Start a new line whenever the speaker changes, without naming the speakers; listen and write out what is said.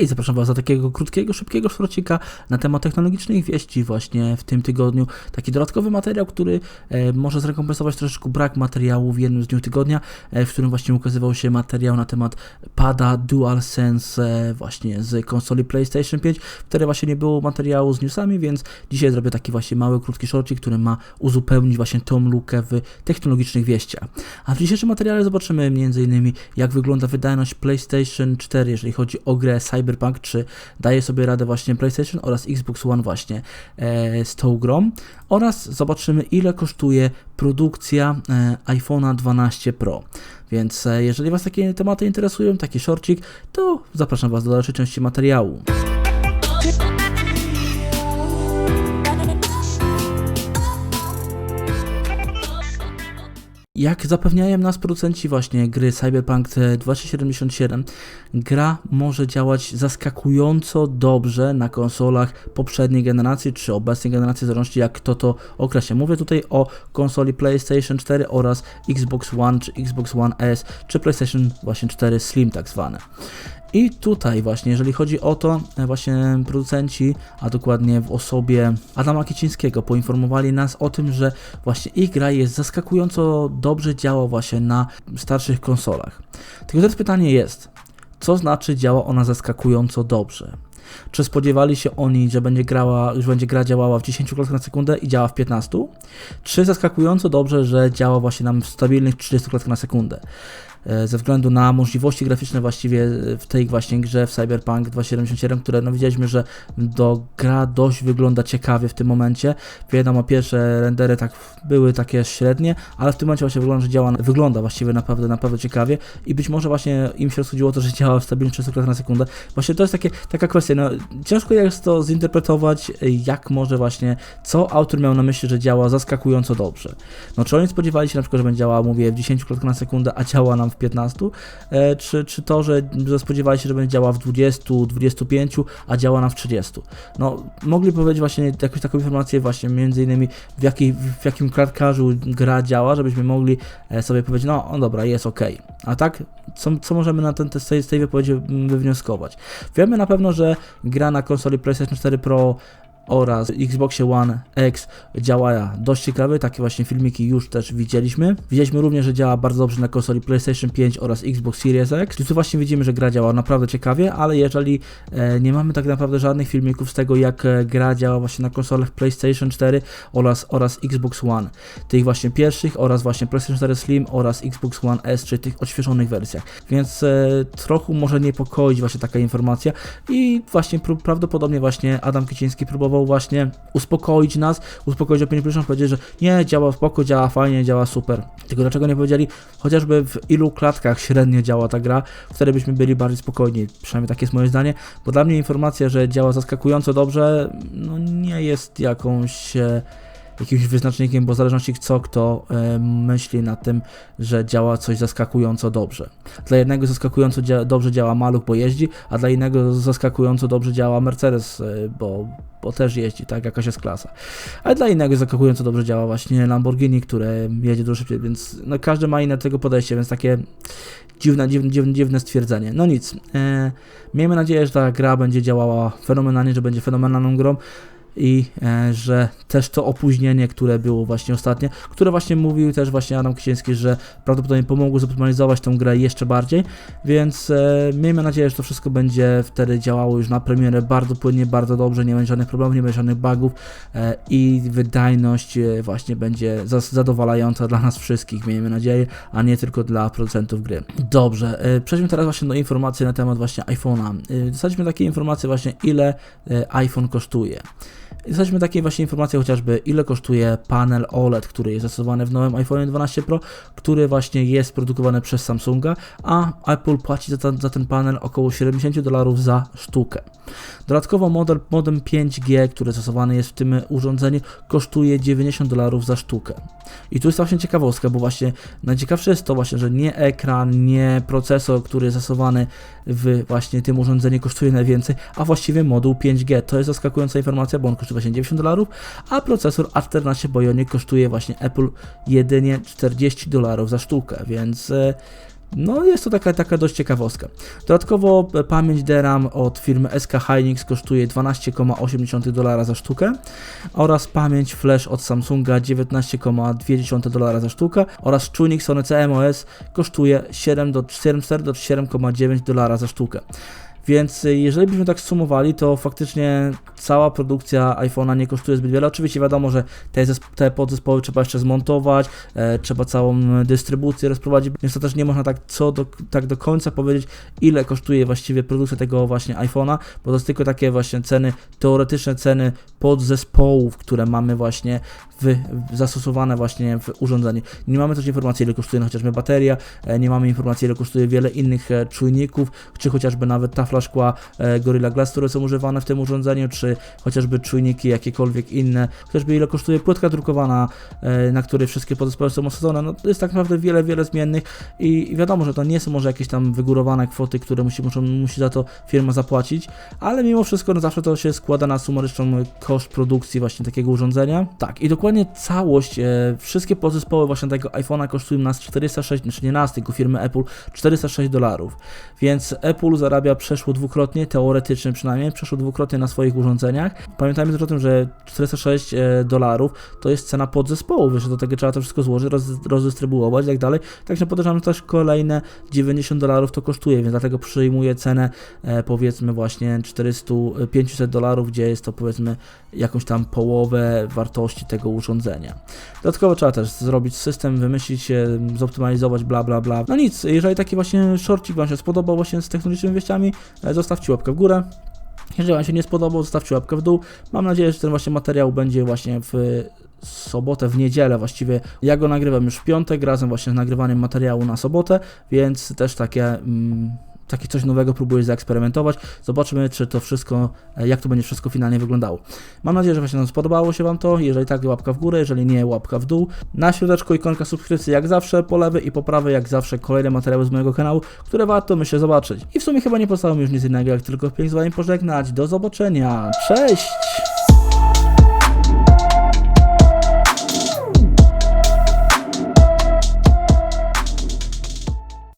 I zapraszam Was do takiego krótkiego, szybkiego szrocika na temat technologicznych wieści właśnie w tym tygodniu. Taki dodatkowy materiał, który e, może zrekompensować troszeczkę brak materiału w jednym z dniu tygodnia, e, w którym właśnie ukazywał się materiał na temat pada DualSense e, właśnie z konsoli PlayStation 5, wtedy właśnie nie było materiału z newsami, więc dzisiaj zrobię taki właśnie mały, krótki szorcik, który ma uzupełnić właśnie tą lukę w technologicznych wieściach. A w dzisiejszym materiale zobaczymy m.in. jak wygląda wydajność PlayStation 4, jeżeli chodzi o grę Cyber Cyberpunk 3 daje sobie radę właśnie PlayStation oraz Xbox One właśnie e, z tą grą oraz zobaczymy ile kosztuje produkcja e, iPhone'a 12 Pro. Więc e, jeżeli Was takie tematy interesują, taki shortcik, to zapraszam Was do dalszej części materiału. Jak zapewniają nas producenci właśnie gry Cyberpunk 2077, gra może działać zaskakująco dobrze na konsolach poprzedniej generacji czy obecnej generacji, w zależności jak kto to określa. Mówię tutaj o konsoli PlayStation 4 oraz Xbox One czy Xbox One S czy PlayStation właśnie 4 Slim tak zwane. I tutaj właśnie, jeżeli chodzi o to, e, właśnie producenci, a dokładnie w osobie Adama Kiecińskiego, poinformowali nas o tym, że właśnie ich gra jest zaskakująco dobrze działa właśnie na starszych konsolach. Tylko teraz pytanie jest, co znaczy działa ona zaskakująco dobrze? Czy spodziewali się oni, że będzie grała, już będzie gra działała w 10 klatkach na sekundę i działa w 15? Czy zaskakująco dobrze, że działa właśnie nam w stabilnych 30 klatkach na sekundę? E, ze względu na możliwości graficzne właściwie w tej właśnie grze w Cyberpunk 2077, które no widzieliśmy, że do gra dość wygląda ciekawie w tym momencie. Wiadomo, pierwsze rendery tak były takie średnie, ale w tym momencie właśnie wygląda, że działa, wygląda właściwie naprawdę, naprawdę ciekawie i być może właśnie im się rozchodziło to, że działa w stabilnie 30 klatkach na sekundę. Właśnie to jest takie, taka kwestia, no ciężko jest to zinterpretować, jak może właśnie, co autor miał na myśli, że działa zaskakująco dobrze. No czy oni spodziewali się na przykład, że będzie działała, mówię, w 10 klatkach na sekundę, a działa nam w 15, e, czy, czy to, że, spodziewali się, że będzie działała w 20, 25, a działa nam w 30. No, mogli powiedzieć właśnie jakąś taką informację właśnie między innymi w, jakiej, w jakim klatkarzu gra działa, żebyśmy mogli e, sobie powiedzieć, no, dobra, jest ok. A tak, co, co możemy na ten, z, tej, z tej wypowiedzi wywnioskować? Wiemy na pewno, że gra na konsoli PlayStation 4 Pro oraz Xboxie One X działa dość ciekawy, takie właśnie filmiki już też widzieliśmy. Widzieliśmy również, że działa bardzo dobrze na konsoli PlayStation 5 oraz Xbox Series X. Tu właśnie widzimy, że gra działa naprawdę ciekawie, ale jeżeli e, nie mamy tak naprawdę żadnych filmików z tego, jak e, gra działa właśnie na konsolach PlayStation 4 oraz, oraz Xbox One, tych właśnie pierwszych oraz właśnie PlayStation 4 Slim oraz Xbox One S, czy tych odświeżonych wersjach. Więc e, trochę może niepokoić właśnie taka informacja i właśnie prawdopodobnie właśnie Adam Kiciński próbował próbował właśnie uspokoić nas, uspokoić opinię publiczną, powiedzieć, że nie, działa spoko, działa fajnie, działa super. Tylko dlaczego nie powiedzieli, chociażby w ilu klatkach średnio działa ta gra, wtedy byśmy byli bardziej spokojni, przynajmniej takie jest moje zdanie, bo dla mnie informacja, że działa zaskakująco dobrze, no nie jest jakąś... E, jakimś wyznacznikiem, bo w zależności co kto myśli na tym, że działa coś zaskakująco dobrze. Dla jednego zaskakująco dzia dobrze działa Maluch, bo jeździ, a dla innego zaskakująco dobrze działa Mercedes, e, bo, bo też jeździ, tak, jakaś jest klasa. A dla innego zaskakująco dobrze działa właśnie Lamborghini, które jedzie dużo szybciej, więc no, każdy ma inne tego podejście, więc takie dziwne, dziwne, dziwne, dziwne stwierdzenie. No nic, e, miejmy nadzieję, że ta gra będzie działała fenomenalnie, że będzie fenomenalną grą i e, że też to opóźnienie, które było właśnie ostatnio, które właśnie mówił też właśnie Adam Kiciński, że prawdopodobnie pomogło zoptymalizować tę grę jeszcze bardziej, więc e, miejmy nadzieję, że to wszystko będzie wtedy działało już na premierę bardzo płynnie, bardzo dobrze, nie będzie żadnych problemów, nie będzie żadnych bugów e, i wydajność e, właśnie będzie zadowalająca dla nas wszystkich, miejmy nadzieję, a nie tylko dla producentów gry. Dobrze, e, przejdźmy teraz właśnie do informacji na temat właśnie iPhone'a. E, dostaliśmy takie informacje właśnie, ile iPhone kosztuje. Jesteśmy takie właśnie informacje chociażby ile kosztuje panel OLED, który jest zastosowany w nowym iPhone 12 Pro, który właśnie jest produkowany przez Samsunga, a Apple płaci za ten, za ten panel około 70 dolarów za sztukę. Dodatkowo model modem 5G, który stosowany jest w tym urządzeniu, kosztuje 90 dolarów za sztukę. I tu jest właśnie ciekawostka, bo właśnie najciekawsze jest to właśnie, że nie ekran, nie procesor, który jest zastosowany w właśnie tym urządzeniu kosztuje najwięcej, a właściwie moduł 5G. To jest zaskakująca informacja, bo on kosztuje właśnie 90 dolarów, a procesor A14 Bionic kosztuje właśnie Apple jedynie 40 dolarów za sztukę, więc e, No jest to taka, taka dość ciekawostka. Dodatkowo e, pamięć DRAM od firmy SK Hynix kosztuje 12,8 dolara za sztukę oraz pamięć flash od Samsunga 19,2 dolara za sztukę oraz czujnik Sony CMOS kosztuje 7 do 7,4 do 7,9 dolara za sztukę. Więc jeżeli byśmy tak sumowali, to faktycznie cała produkcja iPhone'a nie kosztuje zbyt wiele. Oczywiście wiadomo, że te, te podzespoły trzeba jeszcze zmontować, e, trzeba całą dystrybucję rozprowadzić, więc to też nie można tak, co do, tak do końca powiedzieć, ile kosztuje właściwie produkcja tego właśnie iPhone'a, bo to jest tylko takie właśnie ceny, teoretyczne ceny podzespołów, które mamy właśnie w zastosowane właśnie w urządzeniu. Nie mamy też informacji, ile kosztuje no, chociażby bateria, e, nie mamy informacji, ile kosztuje wiele innych e, czujników, czy chociażby nawet tafla szkła e, Gorilla Glass, które są używane w tym urządzeniu, czy chociażby czujniki jakiekolwiek inne, chociażby ile kosztuje płytka drukowana, e, na której wszystkie podzespoły są osadzone. No to jest tak naprawdę wiele, wiele zmiennych i wiadomo, że to nie są może jakieś tam wygórowane kwoty, które musi, muszą, musi za to firma zapłacić, ale mimo wszystko no zawsze to się składa na sumaryczną koszt produkcji właśnie takiego urządzenia. Tak, i dokładnie całość, e, wszystkie podzespoły właśnie tego iPhone'a kosztują nas 406, znaczy nie nas, tylko firmy Apple, 406 dolarów. Więc Apple zarabia przeszło dwukrotnie, teoretycznie przynajmniej, przeszło dwukrotnie na swoich urządzeniach. Pamiętajmy też o tym, że 406 e, dolarów to jest cena podzespołu, wiesz, do tego trzeba to wszystko złożyć, roz, rozdystrybuować i tak dalej. Także podejrzewam, że też kolejne 90 dolarów to kosztuje, więc dlatego przyjmuje cenę e, powiedzmy właśnie 400, 500 dolarów, gdzie jest to powiedzmy jakąś tam połowę wartości tego urządzenia. Dodatkowo trzeba też zrobić system, wymyślić, e, zoptymalizować, bla bla bla. No nic, jeżeli taki właśnie shortcik Wam się spodobał właśnie z technologicznymi wieściami, e, zostawcie łapkę w górę. Jeżeli Wam się nie spodobał, zostawcie łapkę w dół. Mam nadzieję, że ten właśnie materiał będzie właśnie w sobotę, w niedzielę właściwie. Ja go nagrywam już w piątek, razem właśnie z nagrywaniem materiału na sobotę, więc też takie... Mm, takie coś nowego próbuję zaeksperymentować. Zobaczymy, czy to wszystko, e, jak to będzie wszystko finalnie wyglądało. Mam nadzieję, że właśnie spodobało się Wam to. Jeżeli tak, łapka w górę, jeżeli nie, łapka w dół. Na środeczku ikonka subskrypcji jak zawsze, po lewej i po prawej jak zawsze kolejne materiały z mojego kanału, które warto myślę zobaczyć. I w sumie chyba nie pozostało mi już nic innego, jak tylko pięć z Wami pożegnać. Do zobaczenia. Cześć!